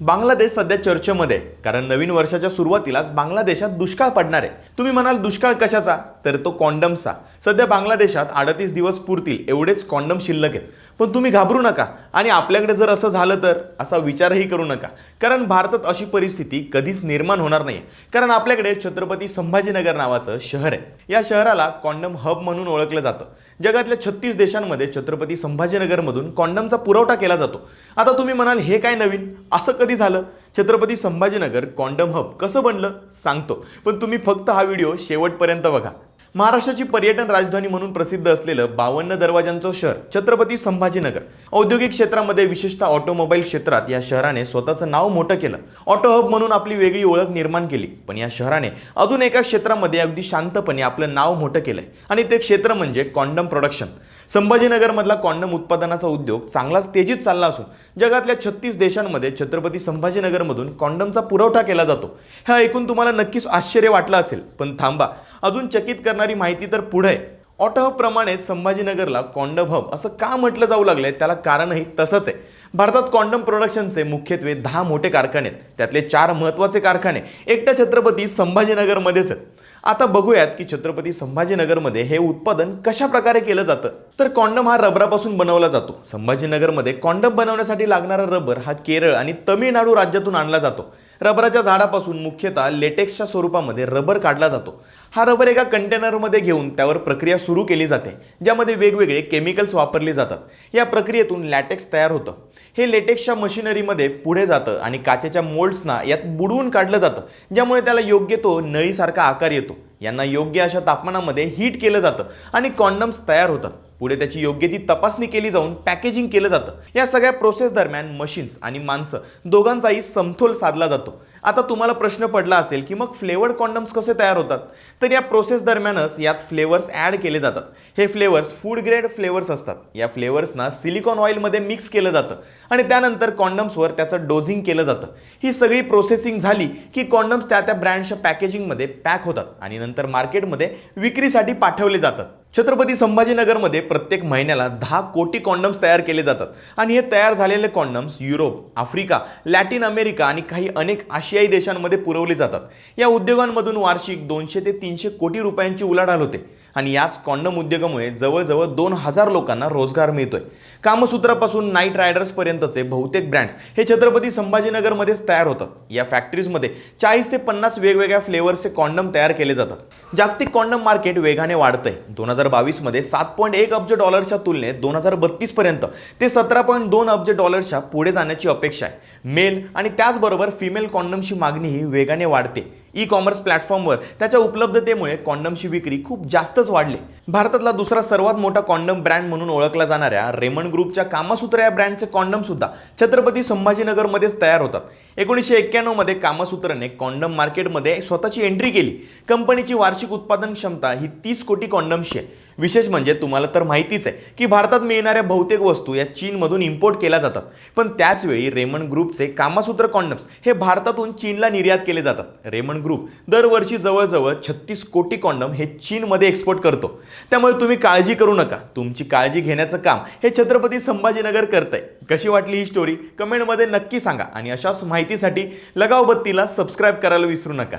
बांगलादेश सध्या चर्चेमध्ये आहे, कारण नवीन वर्षाच्या सुरुवातीलाच बांगलादेशात दुष्काळ पडणार आहे. तुम्ही म्हणाल दुष्काळ कशाचा? तर तो कॉन्डमचा. सध्या बांगलादेशात अडतीस दिवस पुरतील एवढेच कॉन्डम शिल्लक आहेत. पण तुम्ही घाबरू नका. आणि आपल्याकडे जर असं झालं तर? असा विचारही करू नका. कारण भारतात अशी परिस्थिती कधीच निर्माण होणार नाही कारण आपल्याकडे छत्रपती संभाजीनगर नावाचं शहर आहे. या शहराला कॉन्डम हब म्हणून ओळखलं जातं. जगातल्या छत्तीस देशांमध्ये छत्रपती संभाजीनगरमधून कॉन्डमचा पुरवठा केला जातो. आता तुम्ही म्हणाल हे काय नवीन? असं कधी झालं. छत्रपती संभाजीनगर कॉन्डम हब कसं बनलं? सांगतो. पण तुम्ही फक्त हा व्हिडिओ शेवटपर्यंत बघा. महाराष्ट्राची पर्यटन राजधानी म्हणून प्रसिद्ध असलेलं बावन्न दरवाजांचं शहर छत्रपती संभाजीनगर. औद्योगिक क्षेत्रामध्ये विशेषतः ऑटोमोबाईल क्षेत्रात या शहराने स्वतःचं नाव मोठं केलं. ऑटो हब म्हणून आपली वेगळी ओळख निर्माण केली. पण या शहराने अजून एका क्षेत्रामध्ये अगदी शांतपणे आपलं नाव मोठं केलंय. आणि ते क्षेत्र म्हणजे कॉन्डम प्रोडक्शन. संभाजीनगरमधला कॉन्डम उत्पादनाचा उद्योग चांगलाच तेजीत चालला असून जगातल्या छत्तीस देशांमध्ये छत्रपती संभाजीनगरमधून कॉन्डमचा पुरवठा केला जातो. हे ऐकून तुम्हाला नक्कीच आश्चर्य वाटलं असेल. पण थांबा. अजून चकित करणार माहिती तर पुढे. आहे ऑटो संभाजीनगरला कॉन्डम हब असं का म्हटलं जाऊ लागलंय? त्याला कारणही तसंच आहे. भारतात कॉन्डम प्रोडक्शनचे मुख्यत्वे दहा मोठे कारखाने आहेत. त्यातले चार महत्त्वाचे कारखाने. एकट्या छत्रपती संभाजीनगरमध्येच आहेत आता बघूयात की छत्रपती संभाजीनगरमध्ये हे उत्पादन कशा प्रकारे केलं जातं? तर कॉन्डम हा रबरापासून बनवला जातो. संभाजीनगरमध्ये कॉन्डम बनवण्यासाठी लागणारा रबर हा केरळ आणि तमिळनाडू राज्यातून आणला जातो. रबराच्या झाडापासून मुख्यतः लेटेक्सच्या स्वरूपामध्ये रबर काढला जातो. हा रबर एका कंटेनरमध्ये घेऊन त्यावर प्रक्रिया सुरू केली जाते ज्यामध्ये वेगवेगळे केमिकल्स वापरले जातात. या प्रक्रियेतून लॅटेक्स तयार होतं. हे लेटेक्सच्या मशिनरीमध्ये पुढे जातं आणि काचेच्या मोल्ड्सना यात बुडवून काढलं जातं ज्यामुळे त्याला योग्य तो नळीसारखा आकार येतो. यांना योग्य अशा तापमानामध्ये हीट केलं जातं आणि कॉन्डम्स तयार होतात. पुढे त्याची योग्य ती तपासणी केली जाऊन पॅकेजिंग केलं जातं. या सगळ्या प्रोसेस दरम्यान मशीन्स आणि माणसं दोघांचाही समतोल साधला जातो. आता तुम्हाला प्रश्न पडला असेल की मग फ्लेवर्ड कॉन्डम्स कसे तयार होतात? तर या प्रोसेस दरम्यानच यात फ्लेवर्स ॲड केले जातात. हे फ्लेवर्स फूड ग्रेड फ्लेवर्स असतात. या फ्लेवर्सना सिलिकॉन ऑइलमध्ये मिक्स केलं जातं. आणि त्यानंतर कॉन्डम्सवर त्याचं डोझिंग केलं जातं. ही सगळी प्रोसेसिंग झाली की कॉन्डम्स त्या त्या ब्रँडच्या पॅकेजिंगमध्ये पॅक होतात आणि नंतर मार्केटमध्ये विक्रीसाठी पाठवले जातात. छत्रपती संभाजीनगरमध्ये प्रत्येक महिन्याला दहा कोटी कॉन्डम्स तयार केले जातात. आणि हे तयार झालेले condoms Europe Africa Latin America आणि काही अनेक आशियाई देशांमध्ये पुरवले जातात. या उद्योगांमधून वार्षिक दोनशे ते तीनशे कोटी रुपयांची उलाढाल होते. आणि याच कॉन्डम उद्योगामुळे जवळजवळ दोन हजार लोकांना रोजगार मिळतोय. कामसूत्रापासून नाईट रायडर्सपर्यंतचे बहुतेक ब्रँड्स हे छत्रपती संभाजीनगरमध्येच तयार होतात. या फॅक्टरीजमध्ये चाळीस ते पन्नास वेगवेगळ्या फ्लेवर्सचे कॉन्डम तयार केले जातात. जागतिक कॉन्डम मार्केट वेगाने वाढतंय. दोन हजार बावीसमध्ये सात पॉईंट एक अब्ज डॉलरच्या तुलनेत दोन हजार बत्तीसपर्यंत ते सतरा पॉईंट दोन अब्ज डॉलरच्या पुढे जाण्याची अपेक्षा आहे. मेल आणि त्याचबरोबर फिमेल कॉन्डमची मागणीही वेगाने वाढते. ई कॉमर्स प्लॅटफॉर्मवर त्याच्या उपलब्धतेमुळे कॉन्डमची विक्री खूप जास्तच वाढली. भारतातला दुसरा सर्वात मोठा कॉन्डम ब्रँड म्हणून ओळखला जाणाऱ्या रेमंड ग्रुपच्या कामसूत्र या ब्रँडचे कॉन्डम सुद्धा छत्रपती संभाजीनगरमध्येच तयार होतात. एकोणीसशे एक्क्याण्णवमध्ये कामसूत्रने कॉन्डम मार्केटमध्ये स्वतःची एंट्री केली. कंपनीची वार्षिक उत्पादन क्षमता ही तीस कोटी कॉन्डम्सची आहे. विशेष म्हणजे तुम्हाला तर माहितीच आहे की भारतात मिळणाऱ्या बहुतेक वस्तू या चीनमधून इम्पोर्ट केल्या जातात. पण त्याच वेळी रेमंड ग्रुपचे कामसूत्र कॉन्डम्स हे भारतातून चीनला निर्यात केले जातात. रेमंड ग्रुप दरवर्षी जवळजवळ छत्तीस कोटी कॉन्डम हे चीनमध्ये एक्सपोर्ट करतो. त्यामुळे तुम्ही काळजी करू नका. तुमची काळजी घेण्याचं काम हे छत्रपती संभाजीनगर करतंय. कशी वाटली ही स्टोरी कमेंटमध्ये नक्की सांगा. आणि अशाच माहितीसाठी लगाव बत्तीला सबस्क्राईब करायला विसरू नका.